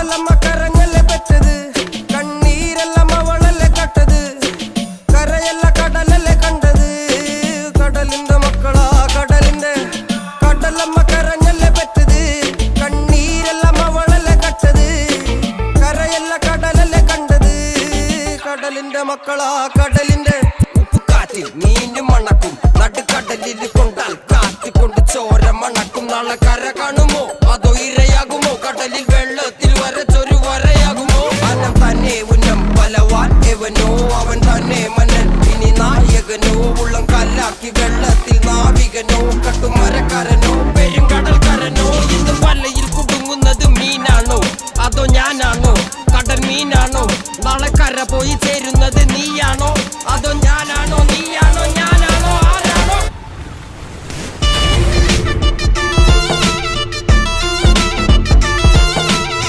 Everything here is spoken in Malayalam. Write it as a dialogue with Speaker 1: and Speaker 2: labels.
Speaker 1: കടലമ്മ കരഞ്ഞല്ലേ പെറ്റത്. കണ്ണീരെല്ലാം അവളല്ലേ കട്ടത്. കരയല്ല കടലല്ലേ കണ്ടത്. കടലിന്റെ മക്കളാ കടലിന്റെ കടലമ്മ കരഞ്ഞല്ലേ പെറ്റത്. കണ്ണീരെല്ലാം അവളല്ലേ കട്ടത്. കരയല്ല കടലല്ലേ കണ്ടത്. കടലിന്റെ മക്കളാ കടലിന്റെ ഉപ്പുകാറ്റിൽ മീനും മണക്കും. നടുക്കടലിൽ കൊണ്ടാൽ കാറ്റ് കൊണ്ട് ചോര മണക്കും. നാളെ കര കാണുമോ? അതോ വെള്ളത്തിൽ വരച്ചൊരു വരയാകുമോ? അനം തന്നെ ഉന്നം പലവാൻ എവനോ അവൻ തന്നെ മന്നൻ. ഇനി നായകനോ ഉള്ളം കല്ലാക്കി വെള്ളത്തിൽ നാവികനോ കട്ടുമരക്കാരനോ പെരുങ്കടൽക്കാരനോ ഇന്ന് വലയിൽ കുടുങ്ങുന്നത് മീനാണോ? അതോ ഞാനാണോ? കടൽ മീനാണോ? നാളെ കര പോയി